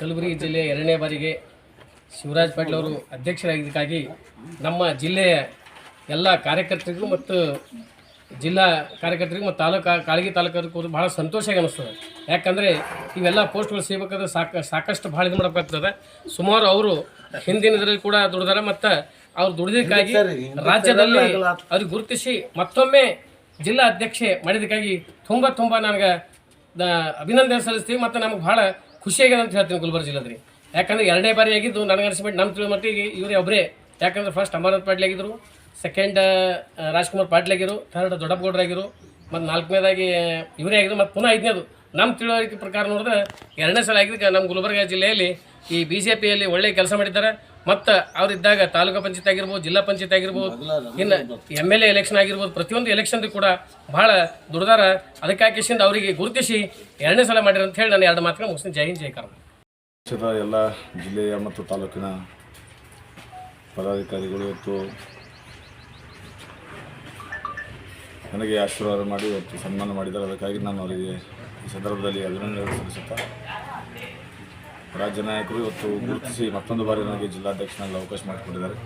ಕಲಬುರಗಿ ಜಿಲ್ಲೆಯ ಎರಡನೇ ಬಾರಿಗೆ ಶಿವರಾಜ್ ಪಾಟೀಲ್ ಅವರು ಅಧ್ಯಕ್ಷರಾಗಿದ್ದಕ್ಕಾಗಿ ನಮ್ಮ ಜಿಲ್ಲೆಯ ಎಲ್ಲ ಕಾರ್ಯಕರ್ತರಿಗೂ ಮತ್ತು ಜಿಲ್ಲಾ ಕಾರ್ಯಕರ್ತರಿಗೂ ಮತ್ತು ತಾಲೂಕು ಕಾಳಗಿ ತಾಲೂಕರಿಗೂ ಭಾಳ ಸಂತೋಷ ಅನಿಸ್ತದೆ. ಯಾಕಂದರೆ ಇವೆಲ್ಲ ಪೋಸ್ಟ್ಗಳು ಸಿಗಬೇಕಾದ್ರೆ ಸಾಕ ಸಾಕಷ್ಟು ಭಾಳ ಇದು ಮಾಡಬೇಕಾಗ್ತದೆ. ಸುಮಾರು ಅವರು ಹಿಂದಿನದ್ರಲ್ಲಿ ಕೂಡ ದುಡಿದಾರೆ ಮತ್ತು ಅವ್ರು ದುಡಿದಕ್ಕಾಗಿ ರಾಜ್ಯದಲ್ಲಿ ಅವ್ರಿಗೆ ಗುರುತಿಸಿ ಮತ್ತೊಮ್ಮೆ ಜಿಲ್ಲಾ ಅಧ್ಯಕ್ಷೆ ಮಾಡಿದ್ದಕ್ಕಾಗಿ ತುಂಬ ತುಂಬ ನನಗೆ ದ ಅಭಿನಂದನೆ ಸಲ್ಲಿಸ್ತೀವಿ ಮತ್ತು ನಮ್ಗೆ ಭಾಳ ಖುಷಿಯಾಗಿದೆ ಅಂತ ಹೇಳ್ತೀನಿ ಗುಲ್ಬರ್ಗ ಜಿಲ್ಲೆದ್ರಿ ಯಾಕಂದ್ರೆ ಎರಡನೇ ಬಾರಿ ಆಗಿದ್ದು ನನಗೆ ಅನಿಸ್ಬಿಟ್ಟು ನಮ್ಮ ತಿಳಿದ ಮಟ್ಟಿಗೆ ಇವರೇ ಒಬ್ಬರೇ ಯಾಕಂದ್ರೆ ಫಸ್ಟ್ ಅಮರನಾಥ್ ಪಾಟೀಲ್ ಆಗಿದ್ರು ಸೆಕೆಂಡ್ ರಾಜ್ಕುಮಾರ್ ಪಾಟೀಲ್ ಆಗಿರು ಥರ್ಡ್ ದೊಡ್ಡಪ್ಪಗೌಡರಾಗಿರು ಮತ್ತು ನಾಲ್ಕನೇದಾಗಿ ಇವರೇ ಆಗಿದ್ರು, ಮತ್ತು ಪುನಃ ಐದನೇದು. ನಮ್ಮ ತಿಳುವಳಿಕೆ ಪ್ರಕಾರ ನೋಡಿದ್ರೆ ಎರಡನೇ ಸಲ ಆಗಿದ್ದಕ್ಕೆ ನಮ್ಮ ಗುಲ್ಬರ್ಗ ಜಿಲ್ಲೆಯಲ್ಲಿ ಈ ಬಿ ಜೆ ಪಿಯಲ್ಲಿ ಒಳ್ಳೆಯ ಕೆಲಸ ಮಾಡಿದ್ದಾರೆ. ಮತ್ತು ಅವರಿದ್ದಾಗ ತಾಲೂಕು ಪಂಚಾಯತ್ ಆಗಿರ್ಬೋದು, ಜಿಲ್ಲಾ ಪಂಚಾಯತ್ ಆಗಿರ್ಬೋದು, ಇನ್ನು ಎಂ ಎಲ್ ಎ ಎಲೆಕ್ಷನ್ ಆಗಿರ್ಬೋದು, ಪ್ರತಿಯೊಂದು ಎಲೆಕ್ಷನ್ದು ಕೂಡ ಭಾಳ ದುಡ್ದಾರ ಅದಕ್ಕಾಕಿಸಿಂದ ಅವರಿಗೆ ಗುರುತಿಸಿ ಎರಡನೇ ಸಲ ಮಾಡಿರಿ ಅಂತ ಹೇಳಿ ನಾನು ಎರಡು ಮಾತುಗಳು ಮುಗಿಸ್ತೀನಿ. ಜೈ ಹಿಂದ್, ಜೈ ಕರ್ಮ. ಎಲ್ಲ ಜಿಲ್ಲೆಯ ಮತ್ತು ತಾಲೂಕಿನ ಪದಾಧಿಕಾರಿಗಳು ಇವತ್ತು ನನಗೆ ಆಶೀರ್ವಾದ ಮಾಡಿ ಇವತ್ತು ಸನ್ಮಾನ ಮಾಡಿದ್ದಾರೆ. ಅದಕ್ಕಾಗಿ ನಾನು ಅವರಿಗೆ ಈ ಸಂದರ್ಭದಲ್ಲಿ ಅಭಿನಂದನೆ ಸಲ್ಲಿಸುತ್ತಾ ರಾಜ್ಯ ನಾಯಕರು ಇವತ್ತು ಗುರುತಿಸಿ ಮತ್ತೊಂದು ಬಾರಿ ನನಗೆ ಜಿಲ್ಲಾಧ್ಯಕ್ಷನಾಗಿ ಅವಕಾಶ ಮಾಡಿಕೊಟ್ಟಿದ್ದಾರೆ.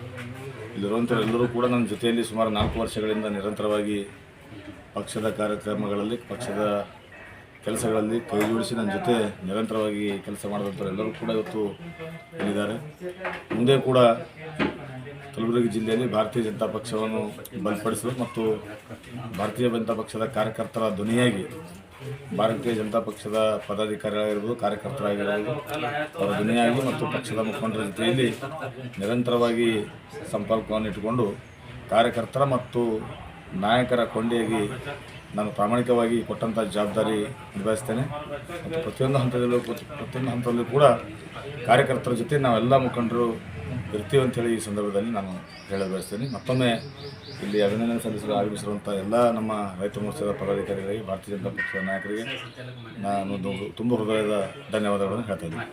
ಇಲ್ಲಿರುವಂಥವರೆಲ್ಲರೂ ಕೂಡ ನನ್ನ ಜೊತೆಯಲ್ಲಿ ಸುಮಾರು ನಾಲ್ಕು ವರ್ಷಗಳಿಂದ ನಿರಂತರವಾಗಿ ಪಕ್ಷದ ಕಾರ್ಯಕ್ರಮಗಳಲ್ಲಿ, ಪಕ್ಷದ ಕೆಲಸಗಳಲ್ಲಿ ಕೈ ಜೋಡಿಸಿ ನನ್ನ ಜೊತೆ ನಿರಂತರವಾಗಿ ಕೆಲಸ ಮಾಡಿದಂಥವರೆಲ್ಲರೂ ಕೂಡ ಇವತ್ತು ಇಲ್ಲಿದ್ದಾರೆ. ಮುಂದೆ ಕೂಡ ಕಲಬುರಗಿ ಜಿಲ್ಲೆಯಲ್ಲಿ ಭಾರತೀಯ ಜನತಾ ಪಕ್ಷವನ್ನು ಬಲಪಡಿಸಲು ಮತ್ತು ಭಾರತೀಯ ಜನತಾ ಪಕ್ಷದ ಕಾರ್ಯಕರ್ತರ ಧ್ವನಿಯಾಗಿ ಭಾರತೀಯ ಜನತಾ ಪಕ್ಷದ ಪದಾಧಿಕಾರಿಗಳಾಗಿರ್ಬೋದು, ಕಾರ್ಯಕರ್ತರಾಗಿರ್ಬೋದು, ಅವರ ಧ್ವನಿಯಾಗಿ ಮತ್ತು ಪಕ್ಷದ ಮುಖಂಡರ ಜೊತೆಯಲ್ಲಿ ನಿರಂತರವಾಗಿ ಸಂಪರ್ಕವನ್ನು ಇಟ್ಟುಕೊಂಡು ಕಾರ್ಯಕರ್ತರ ಮತ್ತು ನಾಯಕರ ಕೊಂಡಿಯಾಗಿ ನಾನು ಪ್ರಾಮಾಣಿಕವಾಗಿ ಕೊಟ್ಟಂಥ ಜವಾಬ್ದಾರಿ ನಿಭಾಯಿಸ್ತೇನೆ. ಮತ್ತು ಪ್ರತಿಯೊಂದು ಹಂತದಲ್ಲೂ ಪ್ರತಿಯೊಂದು ಹಂತದಲ್ಲೂ ಕೂಡ ಕಾರ್ಯಕರ್ತರ ಜೊತೆ ನಾವೆಲ್ಲ ಮುಖಂಡರು ಇರ್ತೀವಿ ಅಂತೇಳಿ ಈ ಸಂದರ್ಭದಲ್ಲಿ ನಾನು ಹೇಳಲು ಬಯಸ್ತೀನಿ. ಮತ್ತೊಮ್ಮೆ ಇಲ್ಲಿ ಅಭಿನಂದನೆ ಸಲ್ಲಿಸಲು ಆಗಮಿಸಿರುವಂಥ ಎಲ್ಲ ನಮ್ಮ ರೈತ ಮೋರ್ಚಾದ ಪದಾಧಿಕಾರಿಗಳಿಗೆ, ಭಾರತೀಯ ಜನತಾ ಪಕ್ಷದ ನಾಯಕರಿಗೆ ನಾನು ತುಂಬ ಹೃದಯದ ಧನ್ಯವಾದಗಳನ್ನು ಹೇಳ್ತಾ